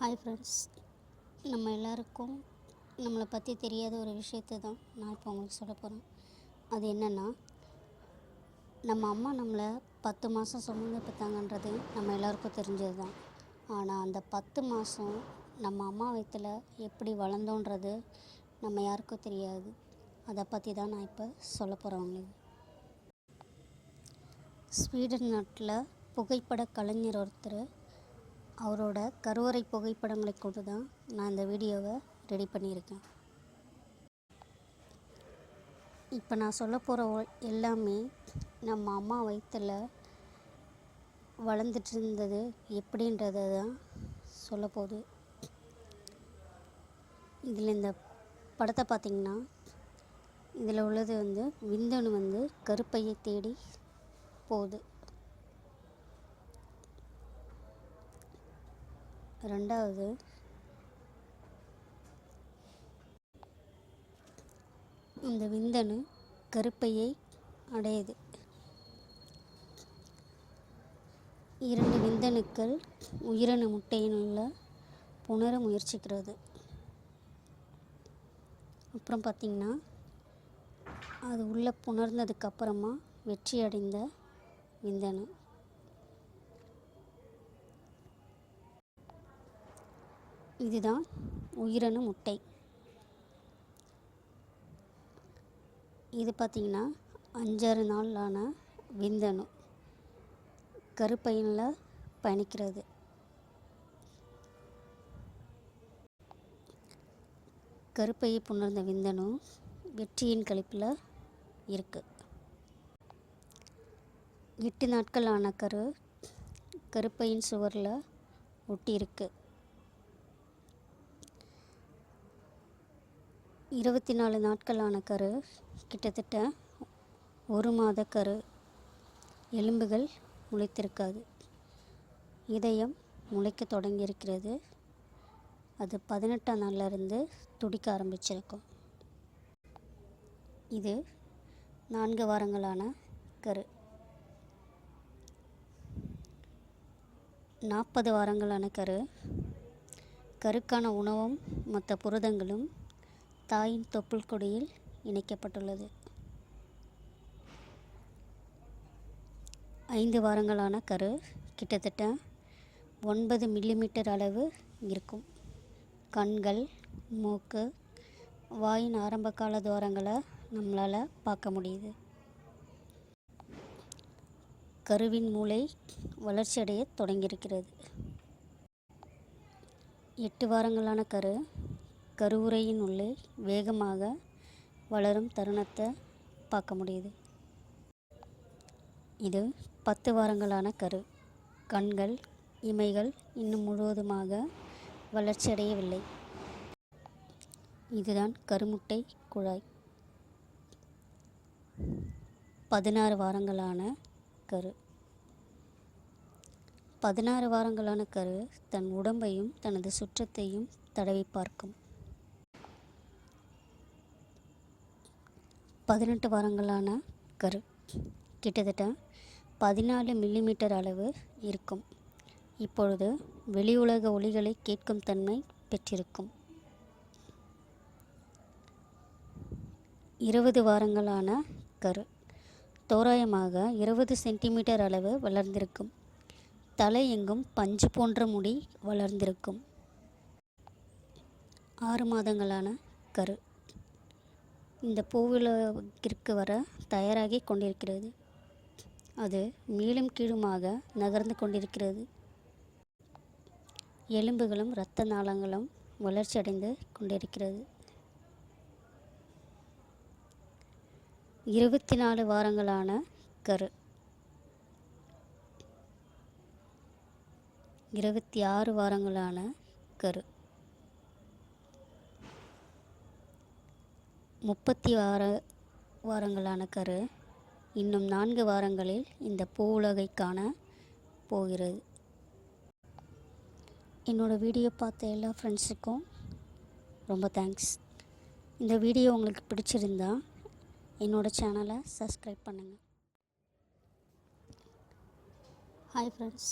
Hi friends நம்ம எல்லாருக்கும் நம்மளை பற்றி தெரியாத ஒரு விஷயத்தை தான் நான் இப்போ உங்களுக்கு சொல்ல போகிறேன் அது என்னென்னா நம்ம அம்மா நம்மளை பத்து மாதம் சுமந்து பெற்றாங்கன்றது நம்ம எல்லாருக்கும் தெரிஞ்சது தான் ஆனால் அந்த பத்து மாதம் நம்ம அம்மா வயித்துல எப்படி வளர்ந்தோன்றது நம்ம யாருக்கும் தெரியாது. அதை பற்றி தான் நான் இப்போ சொல்ல போகிறேன் உங்களுக்கு. ஸ்வீடன் நாட்டில் புகைப்பட கலைஞர் ஒருத்தர் அவரோட கருவறை புகைப்படங்களை கொண்டு தான் நான் இந்த வீடியோவை ரெடி பண்ணியிருக்கேன். இப்போ நான் சொல்ல போகிற எல்லாமே நம்ம அம்மா வயிற்றில் வளர்ந்துட்டு இருந்தது எப்படின்றத தான் சொல்ல போகுது. இதில் இந்த படத்தை பார்த்திங்கன்னா இதில் உள்ளது வந்து விந்தணு வந்து கருப்பையை தேடி போகுது. ரெண்டாவது. இந்த விந்தணு கருப்பையை அடையுது. இரண்டு விந்தணுக்கள் உயிரணு முட்டையினுள்ள புணர முயற்சிக்கிறது. அப்புறம் பார்த்திங்கன்னா அது உள்ளே புணர்ந்ததுக்கப்புறமா வெற்றி அடைந்த விந்தணு. இதுதான் உயிரணு முட்டை. இது பார்த்திங்கன்னா அஞ்சாறு நாளான விந்தணு. கருப்பையனில் பயணிக்கிறது கருப்பையை புணர்ந்த விந்தணு வெற்றியின் கழிப்பில் இருக்குது எட்டு நாட்கள் ஆன கரு கருப்பையின் சுவரில் ஒட்டி இருபத்தி நாலு நாட்களான கரு. கிட்டத்தட்ட ஒரு மாத கரு. எலும்புகள் முளைத்திருக்காது. இதயம் முளைக்க தொடங்கியிருக்கிறது. அது பதினெட்டாம் நாளிலிருந்து துடிக்க ஆரம்பிச்சிருக்கும். இது நான்கு வாரங்களான கரு. நாற்பது வாரங்களான கரு. கருக்கான உணவும் மற்ற புரதங்களும் தாயின் தொப்புள் கொடியில் இணைக்கப்பட்டுள்ளது. ஐந்து வாரங்களான கரு கிட்டத்தட்ட ஒன்பது மில்லிமீட்டர் அளவு இருக்கும். கண்கள் மூக்கு வாயின் ஆரம்பகால துவாரங்களை நம்மளால் பார்க்க முடியுது. கருவின் மூளை வளர்ச்சியடைய தொடங்கியிருக்கிறது. எட்டு வாரங்களான கரு கருவுரையின் உள்ளே வேகமாக வளரும் தருணத்தை பார்க்க முடியுது. இது பத்து வாரங்களான கரு. கண்கள் இமைகள் இன்னும் முழுவதுமாக வளர்ச்சியடையவில்லை. இதுதான் கருமுட்டை குழாய். பதினாறு வாரங்களான கரு. பதினாறு வாரங்களான கரு தன் உடம்பையும் தனது சுற்றத்தையும் தடவி பார்க்கும். பதினெட்டு வாரங்களான கரு. கிட்டத்தட்ட பதினாலு மில்லிமீட்டர் அளவு இருக்கும். இப்பொழுது வெளி உலக ஒளிகளை கேட்கும் தன்மை பெற்றிருக்கும். இருபது வாரங்களான கரு. தோராயமாக இருபது சென்டிமீட்டர் அளவு வளர்ந்திருக்கும். தலை எங்கும் பஞ்சு போன்ற முடி வளர்ந்திருக்கும். ஆறு மாதங்களான கரு. இந்த பூவிலகிற்கு வர தயாராகி கொண்டிருக்கிறது. அது மேலும் கீழுமாக நகர்ந்து கொண்டிருக்கிறது. எலும்புகளும் இரத்த நாளங்களும் வளர்ச்சியடைந்து கொண்டிருக்கிறது. இருபத்தி நாலு வாரங்களான கரு. இருபத்தி ஆறு வாரங்களான கரு. முப்பத்தி வார வாரங்களான கரு இன்னும் நான்கு வாரங்களில் இந்த பூ உலகை காண போகிறது. என்னோடய வீடியோ பார்த்த எல்லா ஃப்ரெண்ட்ஸுக்கும் ரொம்ப தேங்க்ஸ் இந்த வீடியோ உங்களுக்கு பிடிச்சிருந்தா என்னோடய சேனலை சப்ஸ்கிரைப் பண்ணுங்கள் ஹாய் ஃப்ரெண்ட்ஸ்